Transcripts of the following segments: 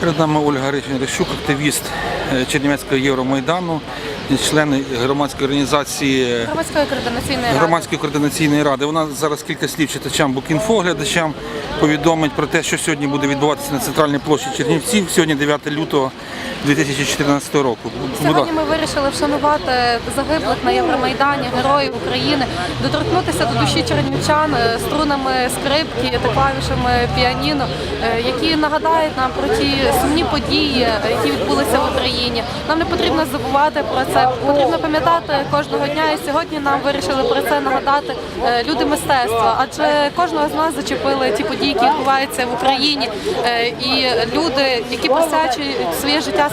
Перед нами Ольга Рищук, активіст е, Чернівецького Євромайдану, член громадської організації Громадської координаційної ради. громадської координаційної ради. Вона зараз кілька слів читачам Букінфо, глядачам повідомить про те, що сьогодні буде відбуватися на центральній площі Чернівців. Сьогодні 9 лютого 2014 року. Сьогодні ми вирішили вшанувати загиблих на Євромайдані героїв України, доторкнутися до душі чернівчан е, струнами скрипки та клавішами піаніно, е, які нагадають нам про ті сумні події, які відбулися в Україні. Нам не потрібно забувати про це. Потрібно пам'ятати кожного дня. І сьогодні нам вирішили про це нагадати е, люди мистецтва, адже кожного з нас зачепили ті події, які відбуваються в Україні, Е, і люди, які присвячують своє життя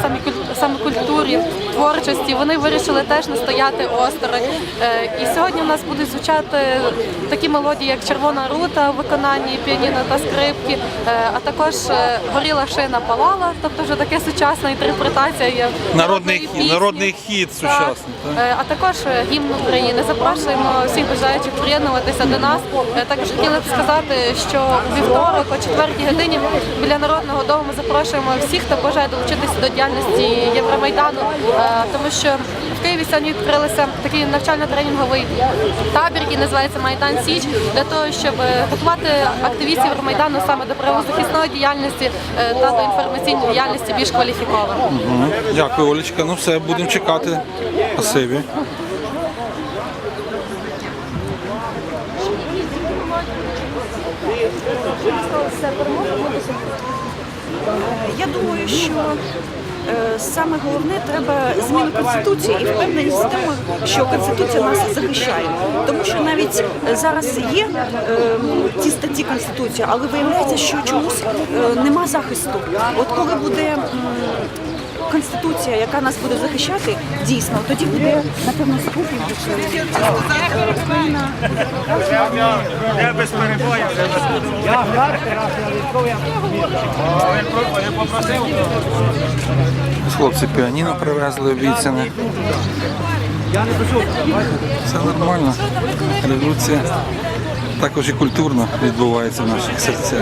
саме культурі, творчості, вони вирішили теж не стояти осторонь. Е, І сьогодні у нас будуть звучати такі мелодії, як Червона рута в виконанні піаніно та скрипки, е, а також е, горіла шина палала, тобто вже таке сучасна інтерпретація є Народний, пісні. народний хід сучасний. так? А також гімн України. Запрошуємо всіх бажаючих приєднуватися до нас. Також хотіла б сказати, що у вівторок о 4 годині біля народного дому запрошуємо всіх, хто бажає долучитися до діяльності Євромайдану, тому що в Києві сьогодні відкрилися такий навчально-тренінговий табір, який називається Майдан Січ, для того, щоб е, готувати активістів Євромайдану саме до правозахисної діяльності е, та до інформаційної діяльності більш кваліфіковано. Мгм. Дякую, Олечка. Ну все, будемо чекати. Спасибі. Я думаю, що е, саме головне треба зміни конституції і впевненість в тому, що конституція нас захищає. Тому що навіть е, зараз є е, ті статті конституції, але виявляється, що чомусь е, нема захисту. От коли буде конституція, яка нас буде захищати, дійсно, тоді буде напевно спокій. Україна Я без перебою. Я характер, я попросив. Хлопці піаніно привезли обіцяне. Все нормально. Революція також і культурно відбувається в наших серцях.